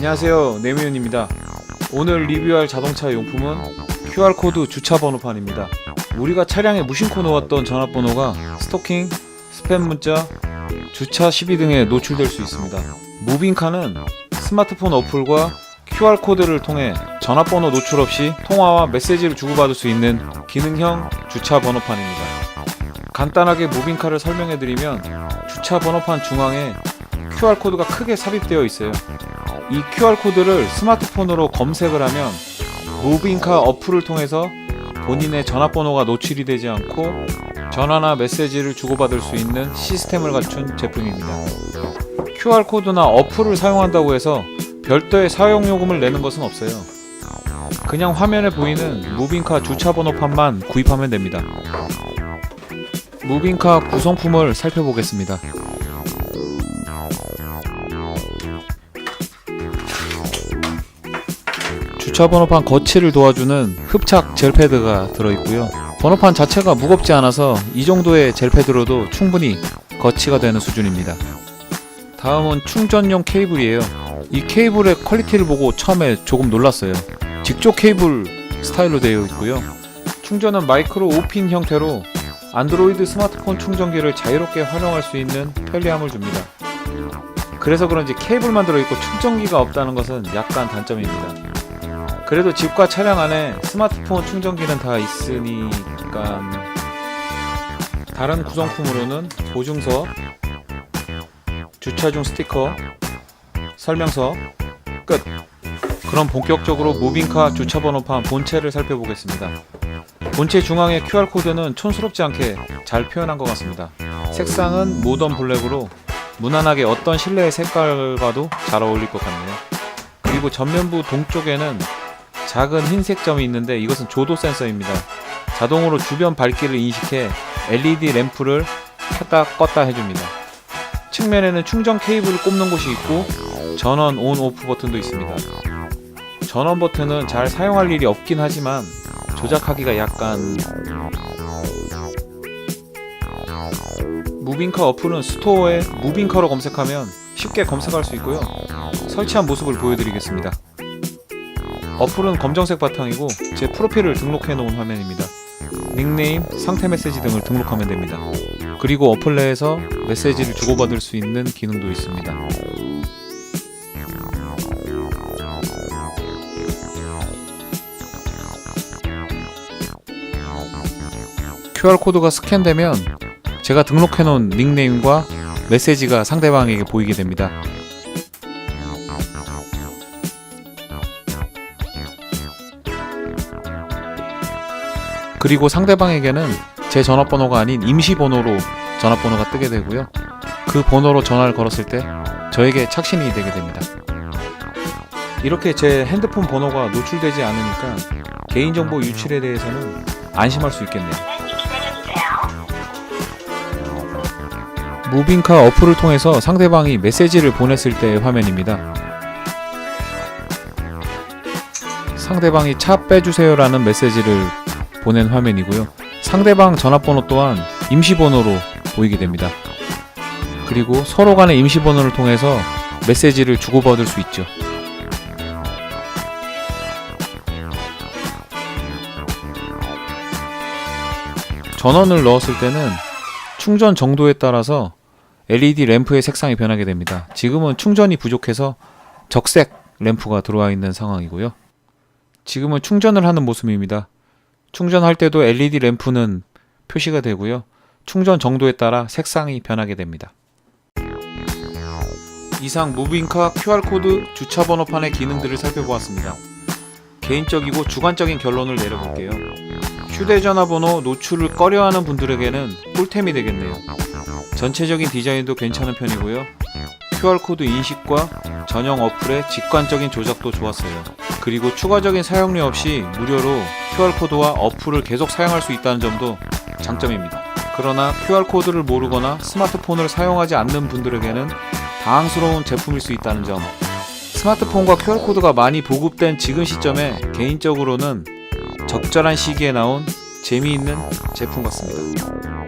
안녕하세요. 네미윤입니다. 오늘 리뷰할 자동차 용품은 QR코드 주차 번호판입니다. 우리가 차량에 무심코 놓았던 전화번호가 스토킹, 스팸 문자, 주차 시비 등에 노출될 수 있습니다. 무빙카는 스마트폰 어플과 QR코드를 통해 전화번호 노출 없이 통화와 메시지를 주고받을 수 있는 기능형 주차 번호판입니다. 간단하게 무빙카를 설명해드리면 주차 번호판 중앙에 QR코드가 크게 삽입되어 있어요 이 QR코드를 스마트폰으로 검색을 하면 무빙카 어플을 통해서 본인의 전화번호가 노출이 되지 않고 전화나 메시지를 주고받을 수 있는 시스템을 갖춘 제품입니다. QR코드나 어플을 사용한다고 해서 별도의 사용요금을 내는 것은 없어요. 그냥 화면에 보이는 무빙카 주차번호판만 구입하면 됩니다. 무빙카 구성품을 살펴보겠습니다. 주차 번호판 거치를 도와주는 흡착 젤패드가 들어있고요. 번호판 자체가 무겁지 않아서 이 정도의 젤패드로도 충분히 거치가 되는 수준입니다. 다음은 충전용 케이블이에요. 이 케이블의 퀄리티를 보고 처음에 조금 놀랐어요. 직조 케이블 스타일로 되어 있고요. 충전은 마이크로 5핀 형태로 안드로이드 스마트폰 충전기를 자유롭게 활용할 수 있는 편리함을 줍니다. 그래서 그런지 케이블만 들어있고 충전기가 없다는 것은 약간 단점입니다. 그래도 집과 차량 안에 스마트폰 충전기는 다 있으니까 다른 구성품으로는 보증서, 주차 중 스티커, 설명서 끝. 그럼 본격적으로 무빙카 주차 번호판 본체를 살펴보겠습니다. 본체 중앙의 QR 코드는 촌스럽지 않게 잘 표현한 것 같습니다. 색상은 모던 블랙으로 무난하게 어떤 실내의 색깔과도 잘 어울릴 것 같네요. 그리고 전면부 동쪽에는 작은 흰색 점이 있는데 이것은 조도 센서입니다. 자동으로 주변 밝기를 인식해 LED 램프를 켰다 껐다 해줍니다. 측면에는 충전 케이블을 꼽는 곳이 있고 전원 온 오프 버튼도 있습니다. 전원 버튼은 잘 사용할 일이 없긴 하지만 조작하기가 약간 무빙카 어플은 스토어에 무빙카로 검색하면 쉽게 검색할 수 있고요. 설치한 모습을 보여드리겠습니다. 어플은 검정색 바탕이고 제 프로필을 등록해 놓은 화면입니다. 닉네임, 상태 메시지 등을 등록하면 됩니다. 그리고 어플 내에서 메시지를 주고받을 수 있는 기능도 있습니다. QR코드가 스캔되면 제가 등록해 놓은 닉네임과 메시지가 상대방에게 보이게 됩니다. 그리고 상대방에게는 제 전화번호가 아닌 임시 번호로 전화번호가 뜨게 되고요. 그 번호로 전화를 걸었을 때 저에게 착신이 되게 됩니다. 이렇게 제 핸드폰 번호가 노출되지 않으니까 개인정보 유출에 대해서는 안심할 수 있겠네요. 무빙카 어플을 통해서 상대방이 메시지를 보냈을 때의 화면입니다. 상대방이 차 빼주세요라는 메시지를 보낸 화면이고요. 상대방 전화번호 또한 임시번호로 보이게 됩니다. 그리고 서로 간의 임시번호를 통해서 메시지를 주고받을 수 있죠. 전원을 넣었을 때는 충전 정도에 따라서 LED 램프의 색상이 변하게 됩니다. 지금은 충전이 부족해서 적색 램프가 들어와 있는 상황이고요. 지금은 충전을 하는 모습입니다. 충전할 때도 LED 램프는 표시가 되고요. 충전 정도에 따라 색상이 변하게 됩니다. 이상 무빙카 QR코드 주차 번호판의 기능들을 살펴보았습니다. 개인적이고 주관적인 결론을 내려볼게요. 휴대전화 번호 노출을 꺼려하는 분들에게는 꿀템이 되겠네요. 전체적인 디자인도 괜찮은 편이고요. QR코드 인식과 전용 어플의 직관적인 조작도 좋았어요. 그리고 추가적인 사용료 없이 무료로 QR코드와 어플을 계속 사용할 수 있다는 점도 장점입니다. 그러나 QR코드를 모르거나 스마트폰을 사용하지 않는 분들에게는 당황스러운 제품일 수 있다는 점. 스마트폰과 QR코드가 많이 보급된 지금 시점에 개인적으로는 적절한 시기에 나온 재미있는 제품 같습니다.